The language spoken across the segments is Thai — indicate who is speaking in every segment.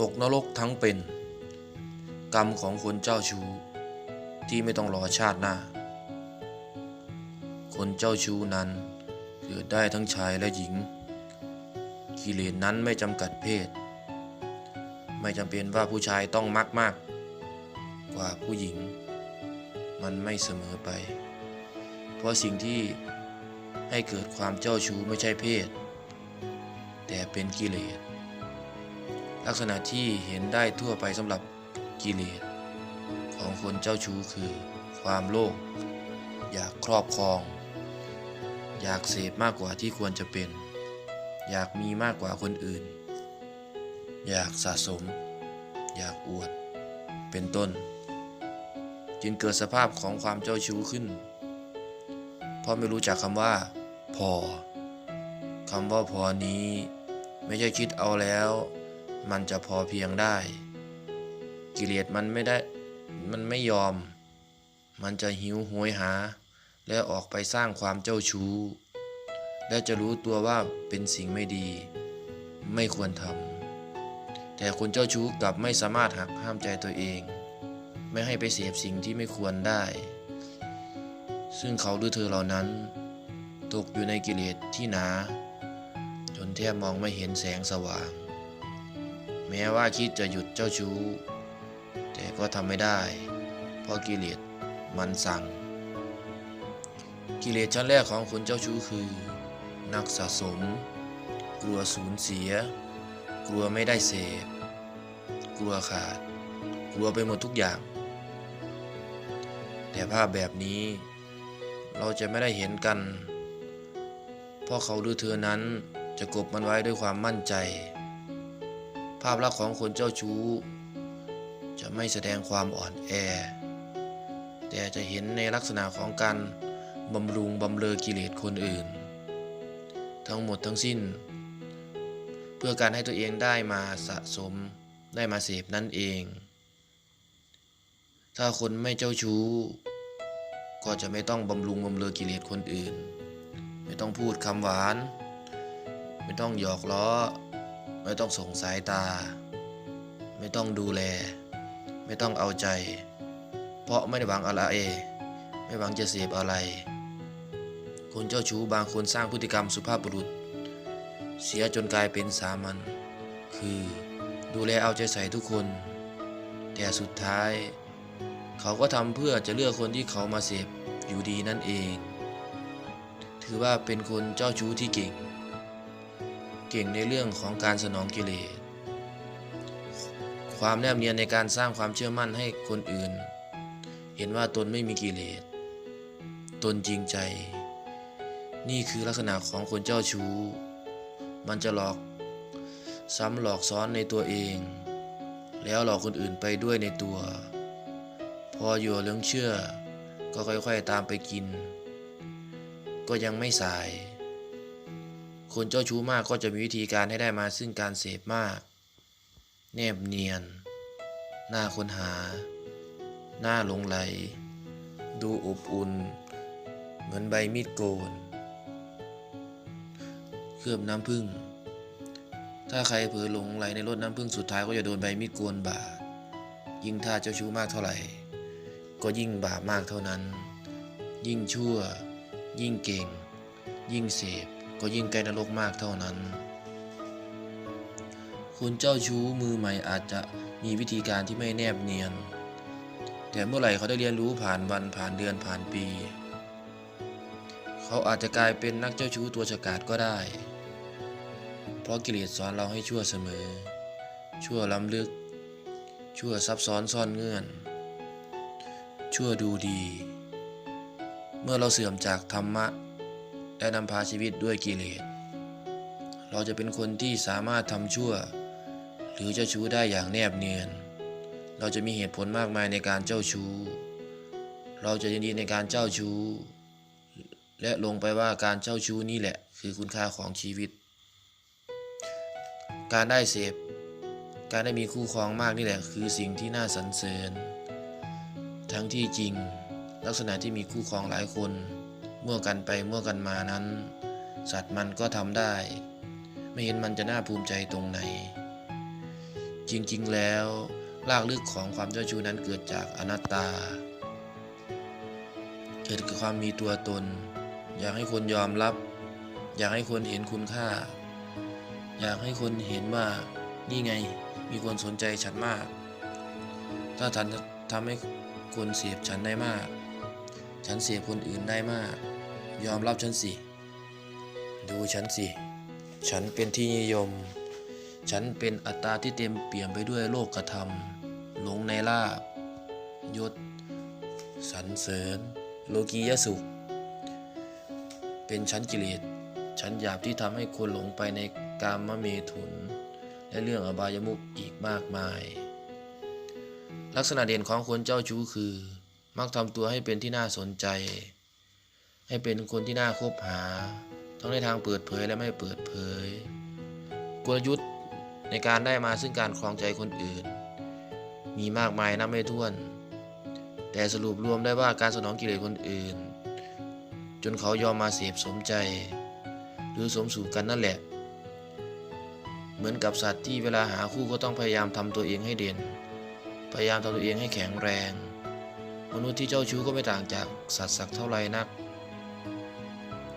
Speaker 1: ตกนรกทั้งเป็น กรรมของคนเจ้าชู้ ที่ไม่ต้องรอชาติหน้า คนเจ้าชู้นั้นเกิดได้ทั้งชายและหญิง กิเลสนั้นไม่จำกัดเพศ ไม่จำเป็นว่าผู้ชายต้องมักมากกว่าผู้หญิง มันไม่เสมอไป เพราะสิ่งที่ให้เกิดความเจ้าชู้ไม่ใช่เพศ แต่เป็นกิเลส ลักษณะที่เห็นได้ทั่วไปสำหรับกิเลสของคนเจ้าชู้คือ ความโลภอยากครอบครอง อยากเสพมากกว่าที่ควรจะเป็น อยากมีมากกว่าคนอื่น อยากสะสม อยากอวด เป็นต้น จึงเกิดสภาพของความเจ้าชู้ขึ้น เพราะไม่รู้จักคำว่า พอคำว่าพอนี้ ไม่ใช่คิดเอาแล้ว มันจะพอเพียงได้ กิเลสมันไม่ได้มันไม่ยอม มันจะหิวโหยหา และออกไปสร้างความเจ้าชู้ และจะรู้ตัวว่าเป็นสิ่งไม่ดี ไม่ควรทำแต่คนเจ้าชู้กลับไม่สามารถหักห้ามใจตัวเอง ไม่ให้ไปเสพสิ่งที่ไม่ควรได้ ซึ่งเขาหรือเธอเหล่านั้น ตกอยู่ในกิเลสที่หนา จนแทบมองไม่เห็นแสงสว่าง แม้ว่าคิดจะหยุดเจ้าชู้ แต่ก็ทำไม่ได้ เพราะกิเลสมันสั่ง กิเลสชั้นแรกของคนเจ้าชู้คือ นักสะสม กลัวสูญเสีย กลัวไม่ได้เสพกลัวขาด กลัวไปหมดทุกอย่าง แต่ภาพแบบนี้เราจะไม่ได้เห็นกัน เพราะเขาหรือเธอนั้นจะกบมันไว้ด้วยความมั่นใจ ภาพลักษณ์ของคนเจ้าชู้ จะไม่แสดงความอ่อนแอ แต่จะเห็นในลักษณะของการบำรุงบำเรอกิเลสคนอื่น ทั้งหมดทั้งสิ้น เพื่อการให้ตัวเองได้มาสะสมได้มาเสพนั่นเอง ถ้าคนไม่เจ้าชู้ ก็จะไม่ต้องบำรุงบำเรอกิเลสคนอื่น ไม่ต้องพูดคำหวาน ไม่ต้องหยอกล้อ ไม่ต้องส่งสายตา ไม่ต้องดูแล ไม่ต้องเอาใจ เพราะไม่ได้หวังอะไร ไม่หวังจะเสพอะไร คนเจ้าชู้บางคนสร้างพฤติกรรมสุภาพบุรุษ เสียจนกลายเป็นสามัญคือดูแลเอาใจใส่ทุกคน แต่สุดท้าย เขาก็ทำเพื่อจะเลือกคนที่เขามาเสพอยู่ดีนั่นเอง ถือว่าเป็นคนเจ้าชู้ที่เก่ง เก่งในเรื่องของการสนองกิเลส ความแนบเนียนในการสร้างความเชื่อมั่นให้คนอื่น เห็นว่าตนไม่มีกิเลส ตนจริงใจ นี่คือลักษณะของคนเจ้าชู้ มันจะหลอก ซ้ำหลอกซ้อนในตัวเอง แล้วหลอกคนอื่นไปด้วยในตัว พออยู่เรื่องเชื่อ ก็ค่อยๆตามไปกิน ก็ยังไม่สาย คนเจ้าชู้มากก็จะมีวิธีการให้ได้มาซึ่งการเสพมาก แนบเนียน หน้าค้นหา หน้าหลงไหล ดูอบอุ่น เหมือนใบมีดโกน เคลือบน้ำผึ้ง ถ้าใครเผลอหลงไหลในรถน้ำผึ้งสุดท้ายก็จะโดนใบมีดโกนบาด ยิ่งถ้าเจ้าชู้มากเท่าไหร่ ก็ยิ่งบาปมากเท่านั้น ยิ่งชั่ว ยิ่งเก่ง ยิ่งเสพ ก็ยิ่งใกล้นรกมากเท่านั้นคนเจ้าชู้มือใหม่อาจจะมีวิธีการที่ไม่แนบเนียน แต่เมื่อไหร่เขาได้เรียนรู้ผ่านวันผ่านเดือนผ่านปี เขาอาจจะกลายเป็นนักเจ้าชู้ตัวฉกาจก็ได้ เพราะกิเลสสอนเราให้ชั่วเสมอ ชั่วล้ำลึก ชั่วซับซ้อนซ่อนเงื่อน ชั่วดูดี เมื่อเราเสื่อมจากธรรมะ และนำพาชีวิตด้วยกิเลส เราจะเป็นคนที่สามารถทำชั่ว หรือเจ้าชู้ได้อย่างแนบเนียน เราจะมีเหตุผลมากมายในการเจ้าชู้ เราจะยินดีในการเจ้าชู้ และลงไปว่าการเจ้าชู้นี่แหละ คือคุณค่าของชีวิต การได้เสพ การได้มีคู่ครองมากนี่แหละ คือสิ่งที่น่าสรรเสริญ ทั้งที่จริงลักษณะที่มีคู่ครองหลายคน มั่วกันไปมั่วกันมานั้น สัตว์มันก็ทำได้ ไม่เห็นมันจะน่าภูมิใจตรงไหน จริงๆแล้วรากลึกของความเจ้าชู้นั้นเกิดจากอนัตตา เกิดจากความมีตัวตน อยากให้คนยอมรับ อยากให้คนเห็นคุณค่า อยากให้คนเห็นว่านี่ไงมีคนสนใจฉันมาก ถ้าฉันทำให้คนเสียบฉันได้มาก ฉันเสียคนอื่นได้มาก ยอมรับฉันสิ ดูฉันสิ ฉันเป็นที่นิยม ฉันเป็นอัตตาที่เต็มเปี่ยมไปด้วยโลกกระทำหลงในลาบยศสรรเสริญ โลกียสุข เป็นชั้นกิเลสชั้นหยาบที่ทำให้คนหลงไปในกามเมถุน และเรื่องอบายมุขอีกมากมาย ลักษณะเด่นของคนเจ้าชู้คือ มักทำตัวให้เป็นที่น่าสนใจ ให้เป็นคนที่น่าคบหา ทั้งในทางเปิดเผยและไม่เปิดเผย กลยุทธ์ในการได้มาซึ่งการครองใจคนอื่น มีมากมายนับไม่ถ้วน แต่สรุปรวมได้ว่าการสนองกิเลสคนอื่น จนเขายอมมาเสพสมใจ หรือสมสู่กันนั่นแหละ เหมือนกับสัตว์ที่เวลาหาคู่ก็ต้องพยายามทำตัวเองให้เด่น พยายามทำตัวเองให้แข็งแรง มนุษย์ที่เจ้าชู้ก็ไม่ต่างจากสัตว์สักเท่าไหร่นัก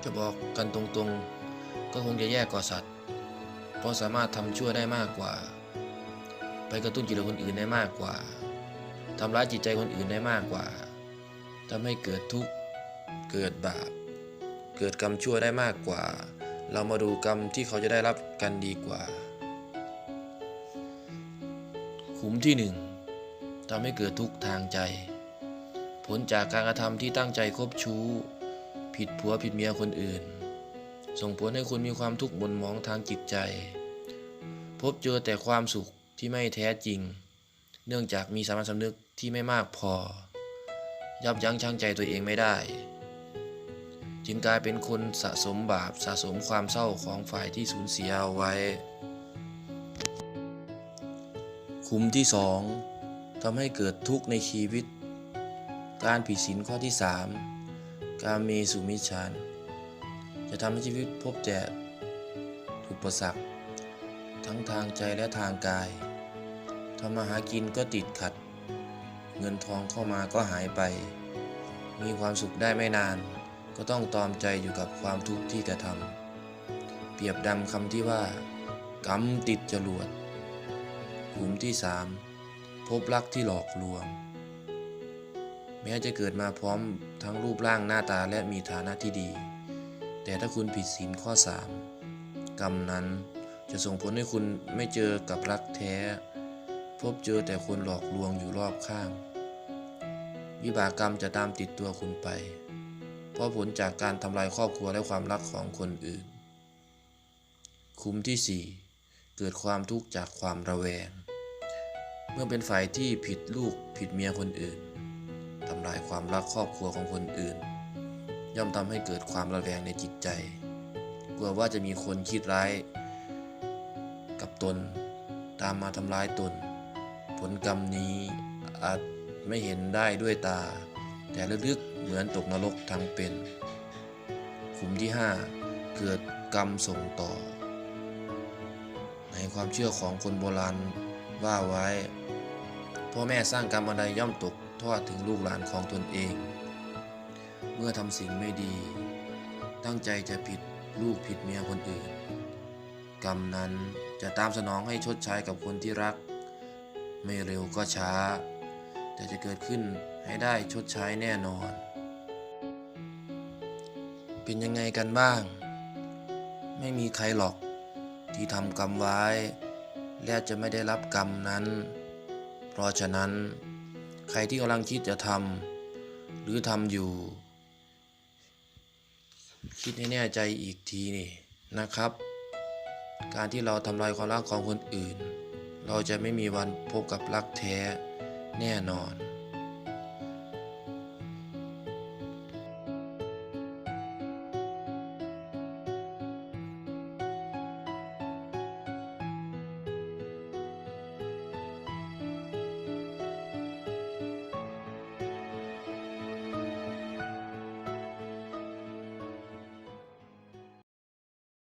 Speaker 1: จะบอกกันตรงๆ ก็คงจะแย่กว่าสัตว์ เพราะสามารถทำชั่วได้มากกว่า ไปกระตุ้นจิตคนอื่นได้มากกว่าทำร้ายจิตใจคนอื่นได้มากกว่าทำให้เกิดทุกข์ เกิดบาป เกิดกรรมชั่วได้มากกว่า เรามาดูกรรมที่เขาจะได้รับกันดีกว่า ขุมที่หนึ่งทำให้เกิดทุกข์ทางใจ ลจากการกระทำที่ตั้งใจคบชู้ ผิดผัวผิดเมียคนอื่น ส่งผลให้คุณมีความทุกข์บนมองทางจิตใจ พบเจอแต่ความสุขที่ไม่แท้จริง เนื่องจากมีสามัญสำนึกที่ไม่มากพอ ยับยั้งชั่งใจตัวเองไม่ได้ จึงกลายเป็นคนสะสมบาปสะสมความเศร้าของฝ่ายที่สูญเสียเอาไว้ขุมที่สองทำให้เกิดทุกข์ในชีวิต การผิดศีลข้อที่สามการเมสุมิชานจะทำให้ชีวิตพบแต่อุปสรรค ทั้งทางใจและทางกายทำมาหากินก็ติดขัด เงินทองเข้ามาก็หายไป มีความสุขได้ไม่นาน ก็ต้องตอมใจอยู่กับความทุกข์ที่กระทำเปรียบดำคำที่ว่ากรรมติดจรวด กลุ่มที่สามพบรักที่หลอกลวง แม้จะเกิดมาพร้อมทั้งรูปร่างหน้าตาและมีฐานะที่ดี แต่ถ้าคุณผิดศีลข้อ 3 กรรมนั้นจะส่งผลให้คุณไม่เจอกับรักแท้ พบเจอแต่คนหลอกลวงอยู่รอบข้าง วิบากกรรมจะตามติดตัวคุณไป เพราะผลจากการทำลายครอบครัวและความรักของคนอื่น คุมที่ 4 เกิดความทุกข์จากความระแวง เมื่อเป็นฝ่ายที่ผิดลูกผิดเมียคนอื่น ทำลายความรักครอบครัวของคนอื่น ย่อมทำให้เกิดความระแวงในจิตใจ กลัวว่าจะมีคนคิดร้าย กับตนตามมาทำร้ายตน ผลกรรมนี้อาจไม่เห็นได้ด้วยตา แต่ลึกๆเหมือนตกนรกทั้งเป็นขุมที่ 5 เกิดกรรมส่งต่อ ในความเชื่อของคนโบราณว่าไว้พ่อแม่สร้างกรรมอะไรย่อมตก ทอดถึงลูกหลานของตนเอง เมื่อทำสิ่งไม่ดี ตั้งใจจะผิดลูกผิดเมียคนอื่น กรรมนั้นจะตามสนองให้ชดใช้กับคนที่รัก ไม่เร็วก็ช้า แต่จะเกิดขึ้นให้ได้ชดใช้แน่นอน เป็นยังไงกันบ้าง ไม่มีใครหรอกที่ทำกรรมไว้ และจะไม่ได้รับกรรมนั้น เพราะฉะนั้น ใครที่กำลังคิดจะทำหรือทำอยู่ คิดให้แน่ใจอีกทีนี่นะครับ การที่เราทำลายความรักของคนอื่น เราจะไม่มีวันพบกับรักแท้แน่นอน